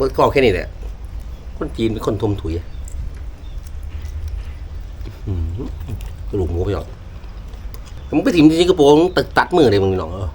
มื่อก็แค่นี้แหละ คนจีนเป็นคนทมถุยอื้อหือกระดูกหมูไปหรอกมึงไปถิ่มที่สิงคโปร์มึงตัดตัดมือเลยมึงหนองเออ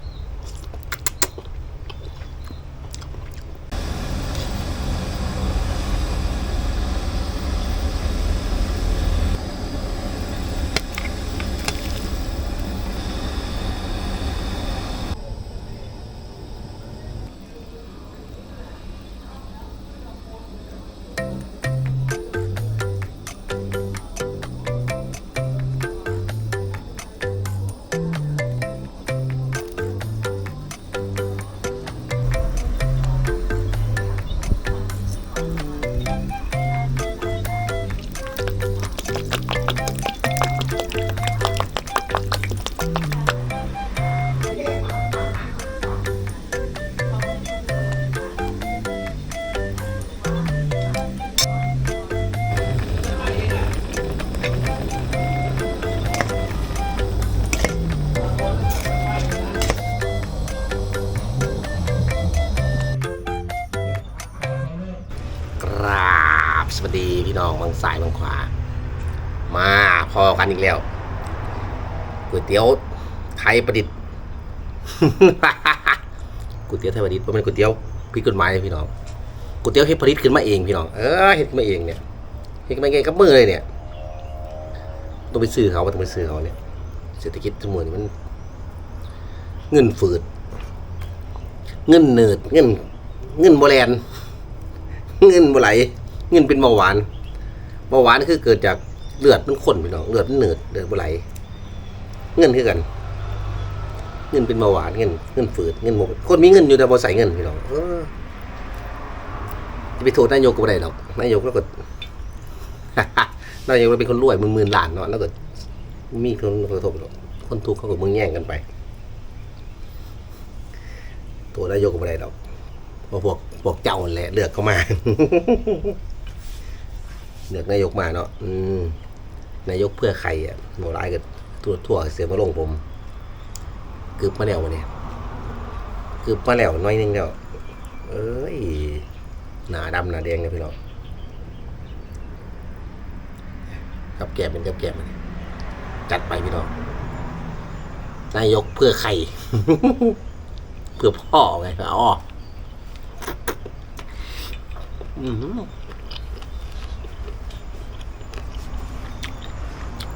พอกันอีกแล้วก๋วยเตี๋ยวไทยประดิษฐ์ก๋วยเตี๋ยวไทยประดิษฐ์เพราะมันก๋วยเตี๋ยวผิกฎหมายพี่น้องก๋วยเตี๋ยวเฮ็ดผลิตขึ้นมาเองพี่น้องเออเฮ็ดมาเองเนี่ยเฮ็ดมาเองกับมือเลยเนี่ยต้องไปซื้อเขาว่าต้องไปซื้อเขาเนี่ยเศรษฐกิจสมุนมัน เงินฝืด เงินเนิดเงิน เงินโบแลนเงินบ่ไหล เงินเป็นเบาหวานเบาหวานคือเกิดจาก เลือดมันข้นพี่น้องเลือดมันเหนืดเลือดบ่ไหลเงินคือกัน เงินเป็นเบาหวานเงินเงินฝืดเงินหมดคนมีเงินอยู่แต่บ่ใส่เงินพี่น้องเออจะไปโทษนายกก็บ่ได้ดอกนายกแล้วก็นายกเราเป็นคนรวยหมื่นล้านเนาะแล้วก็มีคนกระทบหรอกคนทุกข์เขาก็มึงแย่งกันไป ตัวนายกก็บ่ได้ดอกเพราะพวกพวกเจ้าแหละเลือกเข้ามาเลือกนายกมาเนาะอืม นายกเพื่อใครอะโมร้ายก็ทั่วทั่วเสียมาลงผมกึบมาแล้ววะเนี่ยกึบมาแล้วน้อยนึงแล้วเอ้ยหนาดำหนาแดงเลยพี่น้องกับแกมเป็นกับแกมอันจัดไปพี่น้องนายกเพื่อใคร เพื่อพ่อไงอ๋ออือหือ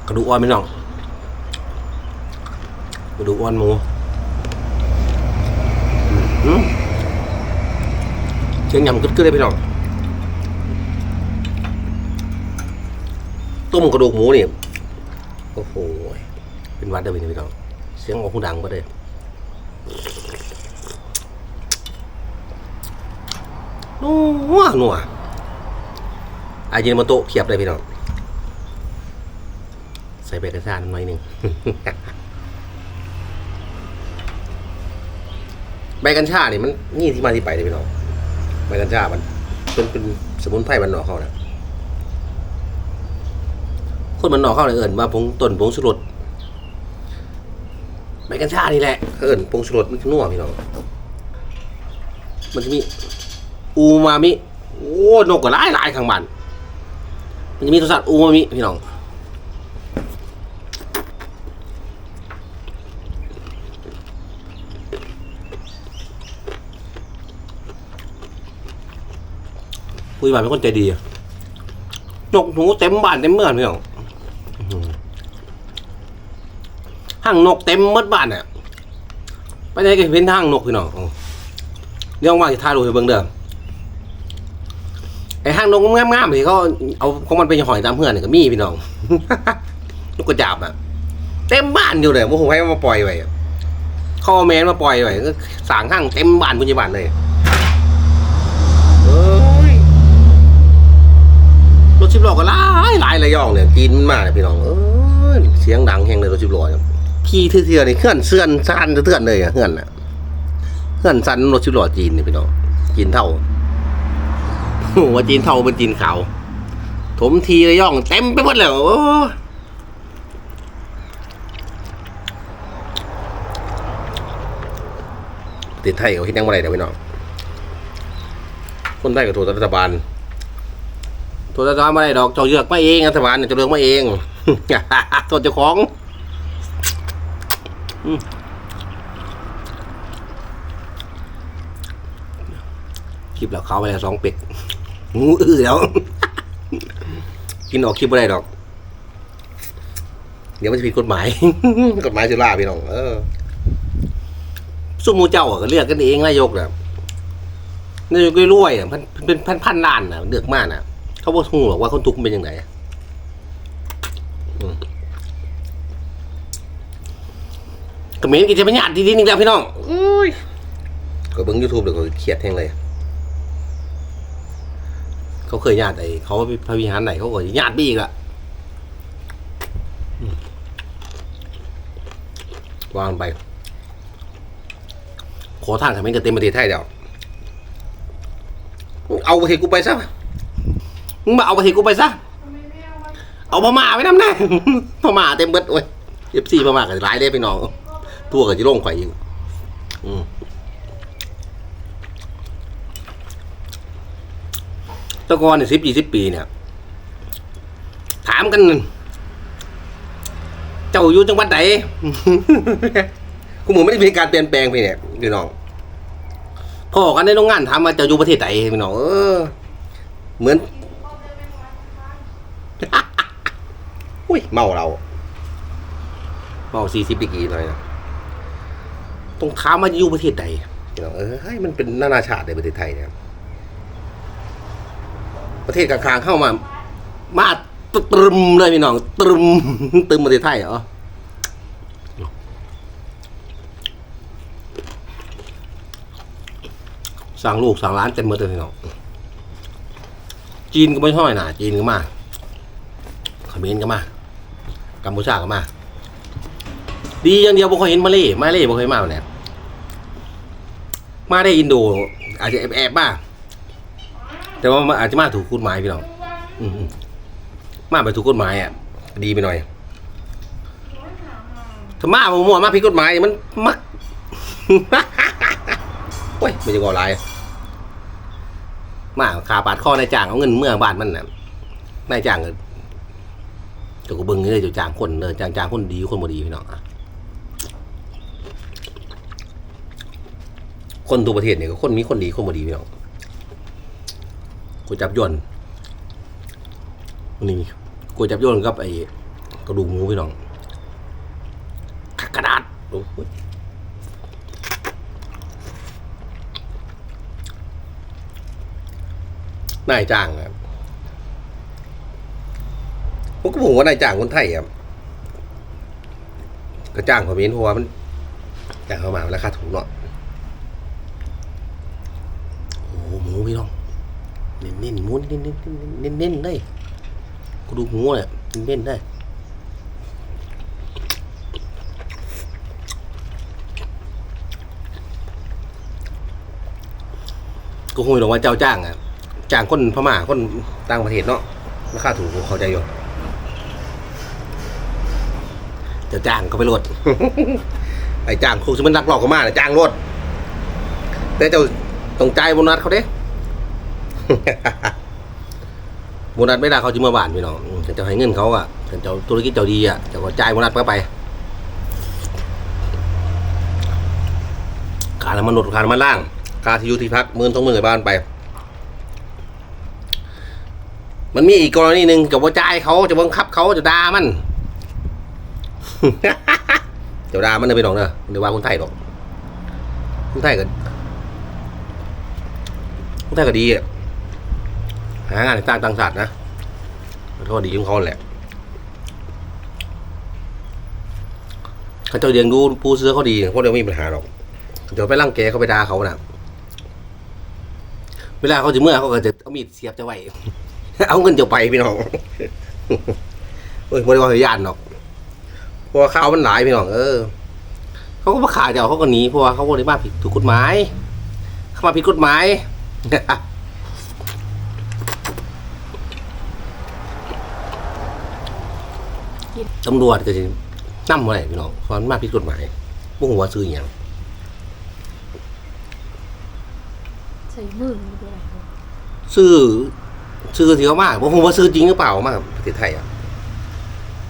ก ระดูกอ่อนไหมน้องกระดูกอ่อนหมูเชียงยำกึดๆเลยพี่น้องต้มกระดูกหมูนี่โอ้โหเป็นวัดเด้อพี่น้องเสียงออกหูดังก็ได้นัวนัวอายินมาโตเพียบเลยพี่น้อง ส่ใบกระชานหน่อยหนึ่ง ใบกัญชาเนี่ยมันนี่ที่มาที่ไปเลยพี่น้องใบกัญชามันเป็นเป็นสมุนไพรมันนอกเข้านะคนมันนอกเข้าเนี่ยเอิญว่าผงต้นผงสุรสใบกัญชานี่แหละเอิญผงสุรสมันนัวพี่น้องมันจะมีอูมามิ โอ้นกก็หลายหลายข้างบ้านมันจะมีรสชาติอูมามิพี่น้อง คุยบ้านเป็นคนใจดีนกหนูเต็มบ้านเต็มเมืองพี่น้องอื้อหือห้างนกเต็มหมดบ้านเนี่ยไปไหนก็เห็นห้างนกพี่น้องอ๋อเรื่องว่าจะทาดูให้เบิ่งเด้อไอ้ห้างนกงามๆนี่เขาเอาของมันไปหอยตามเพื่อนนี่ก็มีพี่น้องนกกระจาบอะเต็มบ้านอยู่เลยว่าผมให้มาปล่อยไว้เขาเอาแมนมาปล่อยไว้ก็สร้างห้างเต็มบ้านพุญญบันเลยเอ้ย รถชิบล้อก็หลายหลายระยองเนี่ยจีนมันมาเลยพี่น้องเอยเสียงดังแหงเลยรถชิบล้อเนี่ยขี่เทื่อๆนี่เคลื่อนเสื่อนซันเทื่อนเลยอะเฮือนอะเฮือนซันรถชิบล้อจีนนี่พี่น้องจีนเท่าโอ้ว่าจีนเท่าเป็นจีนขาวถมทีระย่องเต็มไปหมดแล้วโอ้ประเทศไทยเขาคิดยังไงเดี๋ยวพี่น้องคนไทยกับโทษรัฐบาล โทษรัฐบาลไม่ได้ดอกเจ้าเลือกมาเองรัฐบาลเนี่ยเจะเลือกมาเองโทษเจ้าของคลิปแล้วเขาไปแล้วสองเป็กงูอื้อแล้ว กินออกคลิปไม่ได้ดอก เดี๋ยวมันจะผิดกฎหมาย กฎหมายจะล่าพี่น้องเออสุ่มหมูเจ้าก็เลือกกันเองนายกนะนายกรวยๆอะพันเป็นพันพันล้านน่ะเลือกมากน่ะ เขาบอกทูหรอกว่าคนทุกข์มันเป็นยังไงอืมกระเหม็นกินจะเป็นญาติดีๆนี่แล้วพี่น้องอุ้ยก็เบิ้งยูทูบเดี๋ยวก็เครียดแห้งเลย เขาเคยญาติไอ้เขาไปพระวิหารไหนเขาก็ญาติบี้อีกอะวางไป ขอทางขมิ้นกับเต็มประเทศไทยเดี๋ยว เอาประเทศกูไปซะ มึงมาเอาประเทศกูไปซะ เอาพม่าไว้น้ำแน่พม่าเต็มเบิดโอ้ยเอฟซีพม่ากันร้ายได้พี่น้องทั่วกับจิโร่งข่อยยู่อืมตะกอนเนี่ยสิบยี่สิบปีเนี่ย ถามกัน เจ้าอยู่จังหวัดไหน กูเหมือนไม่ได้มีการเปลี่ยนแปลงไปเนี่ยพี่น้องพ่อกันในโรงงานถามว่าเจ้าอยู่ประเทศไหนพี่น้องเออ เหมือน อุ้ยเมาเรา เมาสี่สิบปีกี่หน่อยนะต้องถามว่าอยู่ประเทศใดพี่น้องเออให้มันเป็นนานาชาติในประเทศไทยเนี่ยประเทศกลางๆเข้ามา มาตรึมเลยพี่น้อง ตรึมตึมประเทศไทยเหรอสั่งลูกสั่งร้านเต็มหมดเลยพี่น้องจีนก็ไม่ช่อยหนาจีนก็มา เขมรก็มากัมพูชาก็มา ดีอย่างเดียวบ่เคยเห็นมาเลยมาเลยบ่เคยมาเนี่ยมาได้อินโด อาจจะแอบๆมาแต่ว่าอาจจะมาถูกกฎหมายพี่น้องมาไปถูกกฎหมายอะดีไปหน่อยถ้ามาโมั่มาผิดกฎหมายมันมักโอ้ยไม่ใช่ก่อลายมาขาปาดคอนายจ้างเอาเงินเมื่อบ้านมันน่ะนายจ้างก็ จะกูเบิ้งเลยจะจางคนเลยจางจางคนดีคนบ่ดีพี่น้องอะคนตัวประเทศเนี่ยก็คนมีคนดีคนบ่ดีพี่น้องกูจับย่นนนี้กูจับย่นกับไอ้กระดูกหมูพี่น้องกระดาษโอ้โหนายจ้างครับ ผมก็บอกว่านายจ้างคนไทยครับก็จ้างผมเองเพราะว่ามันจ้างเข้ามาราคาถูกเนาะโอ้หมูพี่น้องเน้นเน้นๆหมูเน้นเน้นเน้นเน้นๆเลยกูดูหมูเนี่ยเน้นๆได้ก็คงไม่รู้ว่าเจ้าจ้างอะจ้างคนพม่าคนต่างประเทศเนาะราคาถูกเขาใจอยู่ จะจ้างก็ไปรถ ไอ้จ้างคงจะมันรักหลอกก็มาแต่จ้างรถแต่เจ้าต้องจ่ายโบนัสเขาเด้ โบนัสไม่ได้เขาจะเมื่อบานพี่น้องอืมแต่เจ้าให้เงินเขาอะแต่เจ้าธุรกิจเจ้าดีอะเจ้าก็จ่ายโบนัสเขาไปค่าน้ำมันรถค่าน้ำมันล่างค่าที่อยู่ที่พักหมื่นสองหมื่นในบ้านไป มันมีอีกกรณีหนึ่งกับว่าจ่ายเขาจะบังคับเขาจะด่ามัน เจะด่ามันเลยไปหนองเนอะเดี๋ยวว่าคนไทยหรอกคนไทยก็คนไทยก็ดีอะหางานสร้างต่างชาตินะขอโทษดีของเขาแหละเขาเจะเลี้ยงดูผู้ซื้อเขาดีพวกเดียวไม่มีปัญหาหรอกเดี๋ยวไปร่างแกเขาไปด่าเขานะเวลาเขาจะเมื่อเขาก็จะเอามีดเสียบจะไหวเอาเงินจะไปพี่น้องเฮ้ยไม่ได้ว่าเหยานหรอก เพราะว่าข้าวมันหลายพี่น้องเออ เขาก็มาขายเดี๋ยวเขาก็หนีเพราะว่าเขาบริมาผิดถูกกฎหมาย เขามาผิดกฎหมายตำรวจก็จะนั่มอะไรพี่น้องเพราะมันมาผิดกฎหมายพวกหัวซื้ออหย่างใส่มือมันเป็นอะไรวะซื้อซื้อที่เขามากผมว่าซื้อจริงหรือเปล่ามากประเทศไทยอะ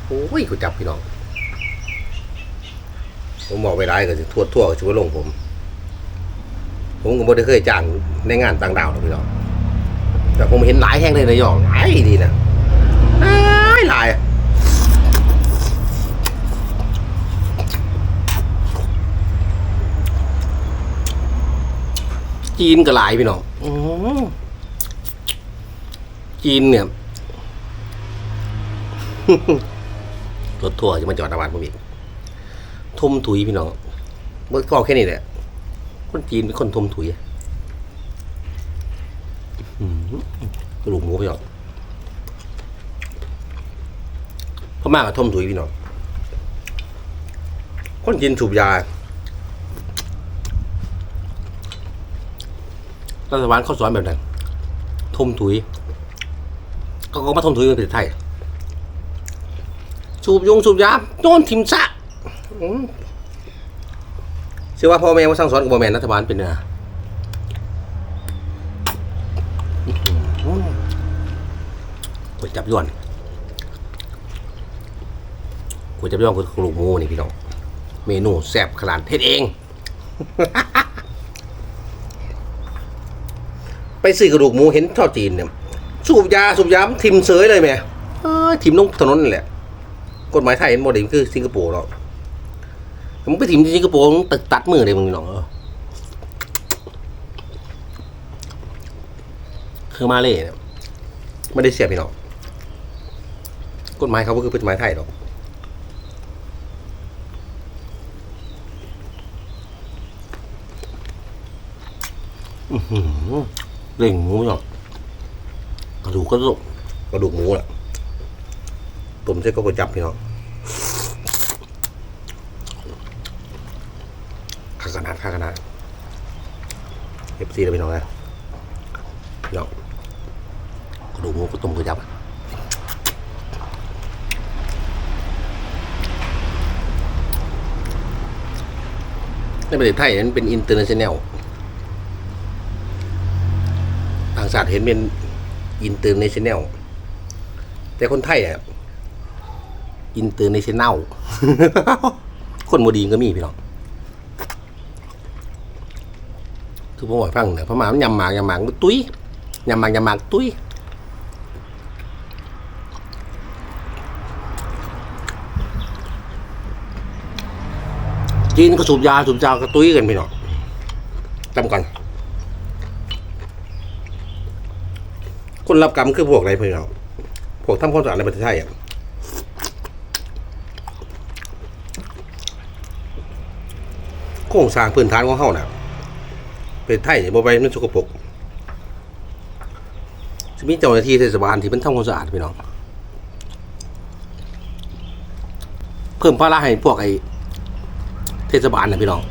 โอ้ยกูจับพี่น้อง ผมบอกไปได้ก็จะทั่วทั่วๆก็ช่วยลงผม ผมก็ไม่ได้เคยจ้างในงานต่างดาวหรอกพี่น้องแต่ผมเห็นหลายแห่งเลยระยองหลายดีนะหลายหลายจีนก็หลายพี่น้องอื้อหือจีนเนี่ยรถทัวร์จะมาจอดหน้าบ้านผมอีก ทมถุยพี่น้องเมื่อก็แค่นี้แหละ คนจีนเป็นคนทมถุยหือกระดูกหมูพี่น้องพม่ากับทมถุยพี่น้อง คนจีนสูบยา รัฐบาลเขาสอนแบบนั้น ทมถุย ก็ก็มาทมถุยในประเทศไทย สูบยงสูบยาโดนทิมซะ เชื่อว่าพ่อแม่มาสั่งสอนกับพ่อแม่รัฐบาลเป็นนะอื้อหือก๋วยจับยวนก๋วยจับยวนก๋วยกระดูกหมูนี่พี่น้องเมนูแซ่บขนาดเทศเอง ไปซื้อกระดูกหมูเห็นชาวจีนเนี่ยสูบยาสูบยาทิมเสยเลยแม่ทิมลงถนนนี่แหละกฎหมายไทยโมเดลคือสิงคโปร์เรา ผมไปถิ่มที่สิงคโปร์มึงตัดตัดมือเลยมึงน้องเออคือมาเลยเนี่ยไม่ได้เสียพี่น้องกฎหมายเขาก็คือกฎหมายไทยหรอกเล่งหมูเนาะกระดูกก็ต้องกระดูกหมูแหละตุ่มเส้นก็กระจับพี่น้อง ขนาดข้าขนาดเอฟซีเลยพี่น้องนะพี่น้องกระดูกหมูก็ตุ่มกระจับในประเทศไทยนั้นเป็นอินเตอร์เนชั่นแนลต่างชาติเห็นเป็นอินเตอร์เนชั่นแนลแต่คนไทยอะอินเตอร์เนชั่นแนลคนโมดีก็มีพี่น้อง คือผมบอกฟังเนี่ยพม่ามันยำหมากยำหมากมันตุ้ยยำหมากยำหมากตุ้ยจีนก็สูบยาสูบยาก็ตุ้ยกันพี่น้องจำกันคนรับกรรมคือพวกอะไรพี่น้องพวกทำความสะอาดในประเทศไทยอะโครงสร้างพื้นฐานของเขาน่ะ เป็นไทยเนี่ยบ่ไปมันสกปรกจะมีเจ้าหน้าที่เทศบาลที่มันทำความสะอาดพี่น้อง เพิ่มภาระให้พวกไอ้เทศบาลนะพี่น้อง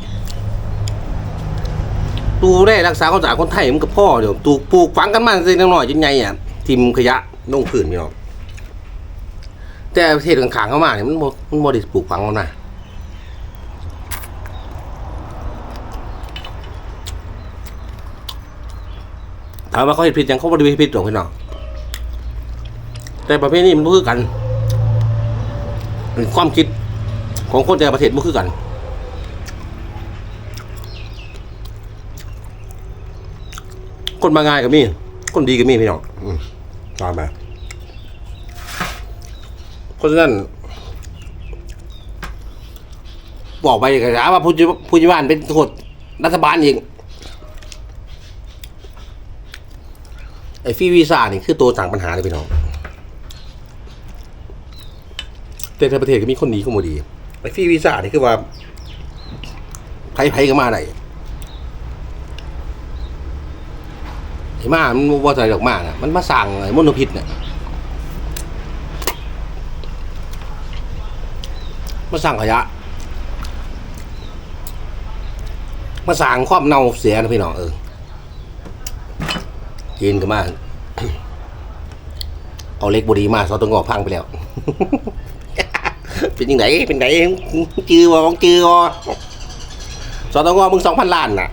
ดูได้รักษาความสะอาดคนไทยมันกับพ่อเดี๋ยวตูปลูกฝังกันมาเล็กน้อยจนใหญ่อะทิมขยะลงพื้นพี่น้องแต่ประเทศข้างๆเข้ามาเนี่ยมันมันบ่ได้ปลูกฝังมันนะ ถามว่าเขาเห็นผิดยังเขาบ่ได้เฮ็ดผิดหรอกพี่น้องแต่ประเภทนี้มันบ่คือกันเป็นความคิดของคนแต่ประเทศบ่คือกันคนมาง่ายก็มีคนดีก็มีพี่น้องตามไปเพราะฉะนั้นบอกไปกระว่าผู้จิผู้จิบ้านเป็นโทษรัฐบาลอีก ไอ้ฟรีวีซ่านี่คือตัวสั่งปัญหาเลยพี่น้องแต่ในประเทศก็มีคนดีคนบ่ดีไอ้ฟรีวีซ่านี่คือว่าไผๆก็มาได้ไอ้มามันว่าใจดอกมาน่ะมันมาสั่งไอ้มลพิษเนี่ยมาสั่งขยะ มาสั่งความเน่าเสียนะพี่น้องเออ กินกันมา เอาเล็กบุรีมาซอตงอกพังไปแล้ว เป็นยังไงเป็นไหนจือวะของจือวะสอตงอมึงสองพันล้านน่ะ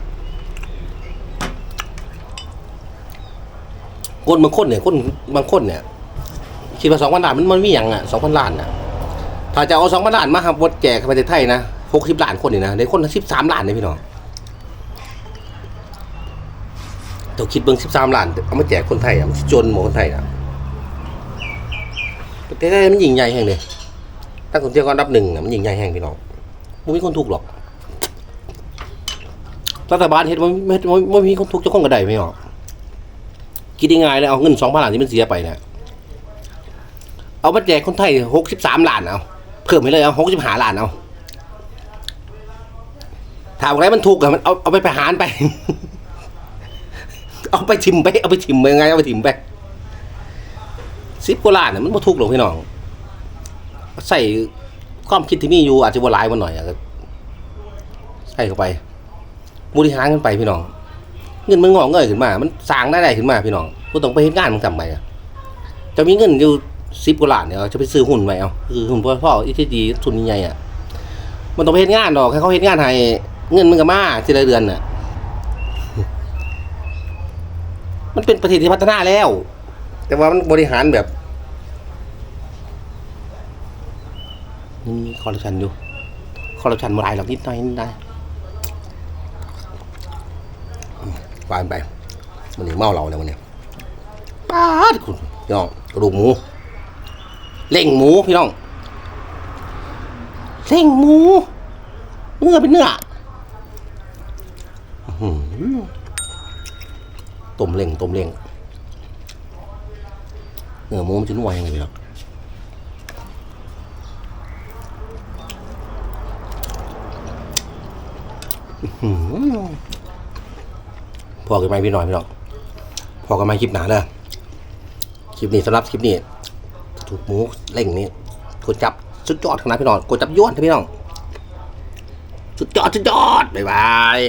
คนบางคนเนี่ยคนบางคนเนี่ยคิดว่าสองพันล้านมันมันมีอย่างอะสองพันล้านอะ ถ้าจะเอาสองพันล้านมาครับวดแจกประเทศไทยนะหกสิบล้านคนนี่นะได้คนสิบสามล้านเลยพี่น้อง เราคิดเบิ่งสิบสามล้าน เอามาแจกคนไทยอะมันสิจนหมดคนไทยอะประเทศไทยมันยิ่งใหญ่แห่งเลยตั้งคนเที่ยวก็อันดับหนึ่งอะมันยิ่งใหญ่แห่งพี่น้องไม่มีคนถูกหรอกรัฐบาลเห็นว่าไม่ไม่มีคนถูกจ้าของกระไดไม่หรอกคิดยังไงเลยเอาเงินสองพันล้านที่มันเสียไปเนี่ยเอามาแจกคนไทยหกสิบสามล้านเอาเพิ่มไปเลยเอาหกสิบห้าล้านเอาถามอะไรมันถูกอะมันเอาเอาไปประหารไป เอาไปทิมไปเอาไปทิมไปยังไงเอาไปทิมไปสิบกว่าล้านน่ะมันไม่ถูกหรอกพี่น้องใส่ความคิดที่มีอยู่อาจจะว่าหลายมันหน่อยอะใส่เข้าไปบริหารกันไปพี่น้อง เงินมันงอกเงยขึ้นมา มันสร้างได้ได้ขึ้นมาพี่น้องก็ต้องไปเห็นงานมันทำไปอะจะมีเงินอยู่สิบกว่าล้านเนี่ยจะไปซื้อหุ้นไหมเอาคือหุ้นพ่อพ่ออีที่ดีทุนใหญ่อะมันต้องไปเฮ็ดงานดอกให้เขาเฮ็ดงานให้เงินมันก็มาทีละเดือนน่ะ มันเป็นประเทศที่พัฒนาแล้ว แต่ว่ามันบริหารแบบมันมีคอร์รัปชันอยู่คอร์รัปชันมาหลายหรอกนิดหน่อยนิดหน่อยวานไปมันนี่เมาเราแล้วมันเนี่ยป้าดคุณพี่น้องกระดูกหมู เล่งหมูพี่น้องเล่งหมู เนื้อเป็นเนื้อ อื้อหือ ต้มเล่งต้มเล่งเนื้อหมูมันจะนุ่มยังไงพี่น้องอื้อหือพอกันไหมพี่หน้อยพี่น้องพอกันมาคลิปหนาเด้อคลิปนี้สำหรับคลิปนี้ถูกหมูเล่งนี้กดจับสุดยอดขนาดพี่น้องกดจับย้วนนพี่น้องสุดยอดสุดยอดบ๊ายบาย